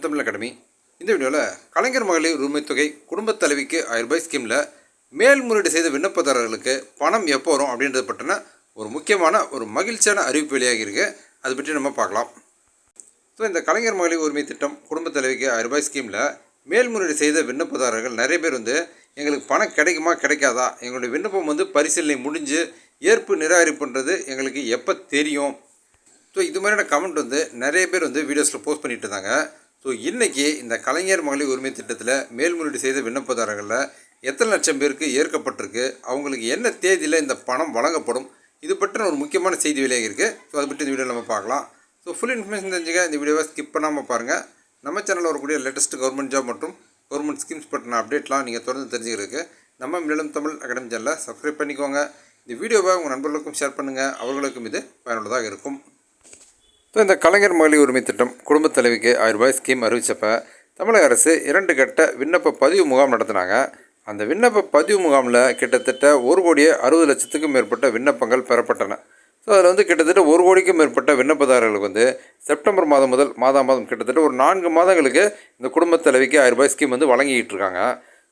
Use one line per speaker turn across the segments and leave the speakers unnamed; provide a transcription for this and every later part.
மில்லம் Tamil academy. இந்த வீடியோவில் கலைஞர் மகளிர் உரிமை தொகை குடும்பத் தலைவிக்கு ஆயிரம் ரூபாய் ஸ்கீமில் மேல்முறையீடு செய்த விண்ணப்பதாரர்களுக்கு பணம் எப்போ வரும் அப்படின்றது பற்றின ஒரு முக்கியமான ஒரு மகிழ்ச்சியான அறிவிப்பு வெளியாகி இருக்கு. அதை பற்றி நம்ம பார்க்கலாம். ஸோ இந்த கலைஞர் மகளிர் உரிமை திட்டம் குடும்பத் தலைவிக்கு ஆயிரம் ரூபாய் ஸ்கீமில் மேல்முறையீடு செய்த விண்ணப்பதாரர்கள் நிறைய பேர் வந்து எங்களுக்கு பணம் கிடைக்குமா கிடைக்காதா? எங்களுடைய விண்ணப்பம் வந்து பரிசீலனை முடிஞ்சு ஏற்பு நிராகரிப்புன்றது எங்களுக்கு எப்போ தெரியும்? ஸோ இது மாதிரியான கமெண்ட் வந்து நிறைய பேர் வந்து வீடியோஸில் போஸ்ட் பண்ணிட்டு இருந்தாங்க. ஸோ இன்றைக்கி இந்த கலைஞர் மகளிர் உரிமை திட்டத்தில் மேல்முறையீடு செய்த விண்ணப்பதாரர்களில் எத்தனை லட்சம் பேருக்கு ஏற்கப்பட்டிருக்கு? அவங்களுக்கு என்ன தேதியில் இந்த பணம் வழங்கப்படும்? இது பற்றின ஒரு முக்கியமான செய்தி விலையாக இருக்குது ஸோ அதை பற்றி இந்த வீடியோவில் நம்ம பார்க்கலாம். ஸோ ஃபுல் இன்ஃபர்மேஷன் தெரிஞ்சுக்க இந்த வீடியோவை ஸ்கிப் பண்ணாமல் பாருங்கள் நம்ம சேனலில் வரக்கூடிய லேட்டஸ்ட் கவர்மெண்ட் ஜாப் மற்றும் கவர்மெண்ட் ஸ்கீம்ஸ் பற்றின அப்டேட்லாம் நீங்கள் தொடர்ந்து தெரிஞ்சுக்கிறதுக்கு நம்ம மிளம் தமிழ் அகாடமி சேனலை சப்ஸ்கிரைப் பண்ணிக்கோங்க. இந்த வீடியோவை உங்கள் நண்பர்களுக்கும் ஷேர் பண்ணுங்கள் அவர்களுக்கும் இது பயனுள்ளதாக இருக்கும். ஸோ இந்த கலைஞர் மகளிர் உரிமை திட்டம் குடும்பத் தலைவிக்கு ஆயிரம் ரூபாய் ஸ்கீம் அறிவித்தப்போ தமிழக அரசு இரண்டு கட்ட விண்ணப்ப பதிவு முகாம் நடத்தினாங்க. அந்த விண்ணப்ப பதிவு முகாமில் கிட்டத்தட்ட ஒரு கோடியே அறுபது லட்சத்துக்கும் மேற்பட்ட விண்ணப்பங்கள் பெறப்பட்டன. ஸோ அதில் வந்து கிட்டத்தட்ட ஒரு கோடிக்கும் மேற்பட்ட விண்ணப்பதாரர்களுக்கு வந்து செப்டம்பர் மாதம் முதல் மாதம் மாதம் கிட்டத்தட்ட ஒரு நான்கு மாதங்களுக்கு இந்த குடும்பத் தலைவிக்கு ஆயிரம் ரூபாய் ஸ்கீம் வந்து வழங்கிட்டு இருக்காங்க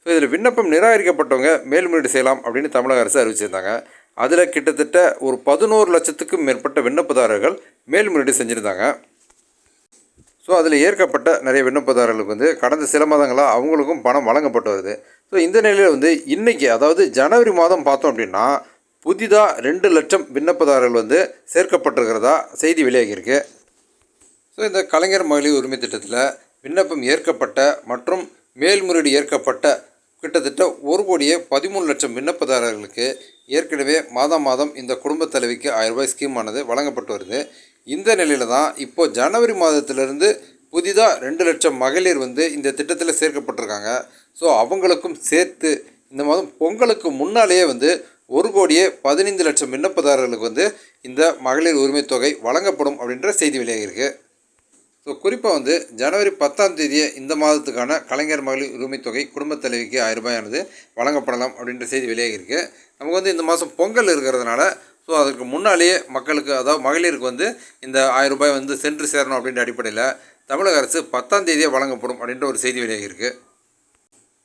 ஸோ இதில் விண்ணப்பம் நிராகரிக்கப்பட்டவங்க மேல்முறையீடு செய்யலாம் அப்படின்னு தமிழக அரசு அறிவிச்சிருந்தாங்க. அதில் கிட்டத்தட்ட ஒரு பதினோரு லட்சத்துக்கும் மேற்பட்ட விண்ணப்பதாரர்கள் மேல்முறையீடு செஞ்சுருந்தாங்க. ஸோ அதில் ஏற்கப்பட்ட நிறைய விண்ணப்பதாரர்களுக்கு வந்து கடந்த சில மாதங்களாக அவங்களுக்கும் பணம் வழங்கப்பட்டு வருது. ஸோ இந்த நிலையில் வந்து இன்றைக்கி அதாவது ஜனவரி மாதம் பார்த்தோம் அப்படின்னா புதிதாக ரெண்டு லட்சம் விண்ணப்பதாரர்கள் வந்து சேர்க்கப்பட்டிருக்கிறதா செய்தி வெளியாகியிருக்கு. ஸோ இந்த கலைஞர் மகளிர் உரிமை திட்டத்தில் விண்ணப்பம் ஏற்கப்பட்ட மற்றும் மேல்முறையீடு ஏற்கப்பட்ட கிட்டத்தட்ட ஒரு கோடியே பதிமூணு லட்சம் விண்ணப்பதாரர்களுக்கு ஏற்கனவே மாதம் மாதம் இந்த குடும்பத் தலைவிக்கு ஆயிரம் ரூபாய் ஸ்கீமானது வழங்கப்பட்டு வருது. இந்த நிலையில் தான் இப்போது ஜனவரி மாதத்திலிருந்து புதிதாக ரெண்டு லட்சம் மகளிர் வந்து இந்த திட்டத்தில் சேர்க்கப்பட்டிருக்காங்க. ஸோ அவங்களுக்கும் சேர்த்து இந்த மாதம் பொங்கலுக்கு முன்னாலேயே வந்து ஒரு கோடியே பதினைந்து லட்சம் விண்ணப்பதாரர்களுக்கு வந்து இந்த மகளிர் உரிமைத்தொகை வழங்கப்படும் அப்படின்ற செய்தி வெளியாகியிருக்கு ஸோ குறிப்பாக வந்து ஜனவரி பத்தாம் தேதியே இந்த மாதத்துக்கான கலைஞர் மகளிர் உரிமைத்தொகை குடும்பத் தலைவிக்கு ஆயிரம் ரூபாயானது வழங்கப்படலாம் அப்படின்ற செய்தி வெளியாகியிருக்கு நமக்கு வந்து இந்த மாதம் பொங்கல் இருக்கிறதுனால ஸோ அதற்கு முன்னாலேயே மக்களுக்கு அதாவது மகளிருக்கு வந்து இந்த ஆயிரம் ரூபாய் வந்து சென்று சேரணும் அப்படின்ற அடிப்படையில் தமிழக அரசு பத்தாம் தேதியே வழங்கப்படும் அப்படின்ற ஒரு செய்தி வெளியாகிருக்கு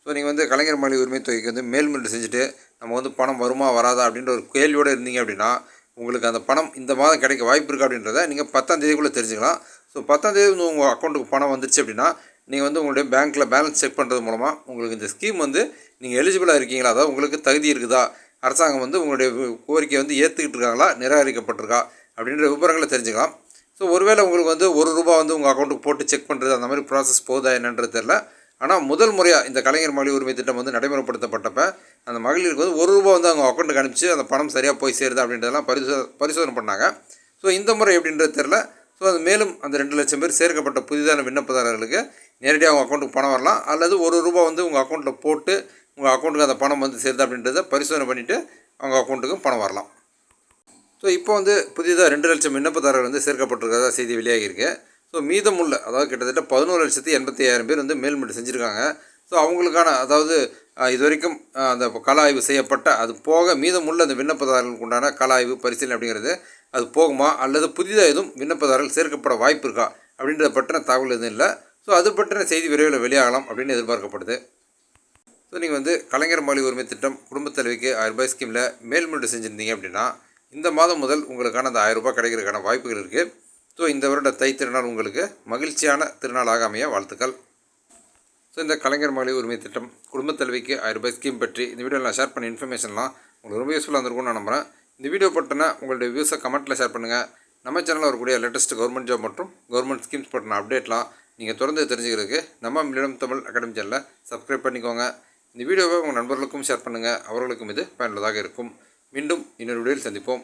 ஸோ நீங்கள் வந்து கலைஞர் மகளிர் உரிமை தொகைக்கு வந்து மேல்முறையீடு செஞ்சுட்டு நம்ம வந்து பணம் வருமா வராதா அப்படின்ற ஒரு கேள்வியோடு இருந்தீங்க அப்படின்னா உங்களுக்கு அந்த பணம் இந்த மாதம் கிடைக்க வாய்ப்பு இருக்கா அப்படின்றத நீங்கள் பத்தாம் தேதிக்குள்ளே தெரிஞ்சுக்கலாம். ஸோ பத்தாம் தேதி வந்து உங்கள் அக்கௌண்ட்டுக்கு பணம் வந்துருச்சு அப்படின்னா நீங்கள் வந்து உங்களுடைய பேங்க்கில் பேலன்ஸ் செக் பண்ணுறது மூலமாக உங்களுக்கு இந்த ஸ்கீம் வந்து நீங்கள் எலிஜிபிளாக இருக்கீங்களா? அதாவது உங்களுக்கு தகுதி இருக்குதா? அரசாங்கம் வந்து உங்களுடைய கோரிக்கையை வந்து ஏற்றுக்கிட்டு இருக்காங்களா நிராகரிக்கப்பட்டிருக்கா? அப்படின்ற விவரங்களை தெரிஞ்சுக்கலாம். ஸோ ஒருவேளை உங்களுக்கு வந்து ஒரு ரூபா வந்து உங்கள் அக்கௌண்ட்டுக்கு போட்டு செக் பண்ணுறது அந்த மாதிரி ப்ராசஸ் போகுதா என்னன்றது தெரில ஆனால் முதல் முறையாக இந்த கலைஞர் மகளிர் உரிமை திட்டம் வந்து நடைமுறைப்படுத்தப்பட்டப்ப அந்த மகளிருக்கு வந்து ஒரு ரூபா வந்து அவங்க அக்கௌண்ட்டுக்கு அனுப்பிச்சு அந்த பணம் சரியாக போய் சேருது அப்படின்றதெல்லாம் பரிசோ பரிசோதனை பண்ணாங்க. ஸோ இந்த முறை எப்படின்றது தெரில ஸோ அது மேலும் அந்த ரெண்டு லட்சம் பேர் சேர்க்கப்பட்ட புதிதான விண்ணப்பதாரர்களுக்கு நேரடியாக அவங்க அக்கௌண்ட்டுக்கு பணம் வரலாம். அல்லது ஒரு ரூபா வந்து உங்கள் அக்கௌண்ட்டில் போட்டு உங்கள் அக்கௌண்ட்டுக்கு அந்த பணம் வந்து சேருது அப்படின்றத பரிசோதனை பண்ணிவிட்டு அவங்க அக்கௌண்ட்டுக்கும் பணம் வரலாம். ஸோ இப்போ வந்து புதிதாக ரெண்டு லட்சம் விண்ணப்பதாரர்கள் வந்து சேர்க்கப்பட்டிருக்கிறதா செய்தி வெளியாகியிருக்கு. ஸோ மீதமுள்ள அதாவது கிட்டத்தட்ட பதினோரு லட்சத்தி எண்பத்தி ஐயாயிரம் பேர் வந்து மேல்முறை செஞ்சுருக்காங்க. ஸோ அவங்களுக்கான அதாவது இது வரைக்கும் அந்த கலாய்வு ஆய்வு செய்யப்பட்ட அது போக மீதமுள்ள அந்த விண்ணப்பதாரர்களுக்கு உண்டான கலாய்வு ஆய்வு பரிசீலனை அப்படிங்கிறது அது போகுமா? அல்லது புதிதாக எதுவும் விண்ணப்பதாரர்கள் சேர்க்கப்பட வாய்ப்பு இருக்கா அப்படின்றத பற்றின தகவல் எதுவும் இல்லை. ஸோ அது பற்றின செய்தி விரைவில் வெளியாகலாம் அப்படின்னு எதிர்பார்க்கப்படுது. ஸோ நீங்கள் வந்து கலைஞர் மகளிர் உரிமை திட்டம் குடும்பத் தலைவிக்கு ஆயிரம் ரூபாய் ஸ்கீமில் மேல்முறையீடு செஞ்சுருந்தீங்க அப்படின்னா இந்த மாதம் முதல் உங்களுக்கான அந்த ஆயிரம் ரூபாய் கிடைக்கிறதுக்கான வாய்ப்புகள் இருக்குது ஸோ இந்த வருட தை திருநாள் உங்களுக்கு மகிழ்ச்சியான திருநாளாக அமைய வாழ்த்துக்கள். ஸோ இந்த கலைஞர் மகளிர் உரிமை திட்டம் குடும்பத் தலைவிக்கு ஆயிரம் ரூபாய் ஸ்கீம் பற்றி இந்த வீடியோவில் நான் ஷேர் பண்ண இன்ஃபர்மேஷன்லாம் உங்களுக்கு ரொம்ப யூஸ்ஃபுல்லாக இருந்திருக்கும்னு நான் நம்புகிறேன் இந்த வீடியோ பற்றின உங்களுடைய வியூஸை கமெண்ட்டில் ஷேர் பண்ணுங்கள் நம்ம சேனலில் வரக்கூடிய லேட்டஸ்ட் கவர்மெண்ட் ஜாப் மற்றும் கவர்மெண்ட் ஸ்கீம்ஸ் பற்றின அப்டேட்லாம் நீங்கள் தொடர்ந்து தெரிஞ்சுக்கிறதுக்கு நம்ம மில்லியம் தமிழ் அகாடமி சேனலை சப்ஸ்கிரைப் பண்ணிக்கோங்க. இந்த வீடியோவை உங்கள் நண்பர்களுக்கும் ஷேர் பண்ணுங்கள் அவர்களுக்கும் இது பயனுள்ளதாக இருக்கும். மீண்டும் இன்னொரு வீடியோவில் சந்திப்போம்.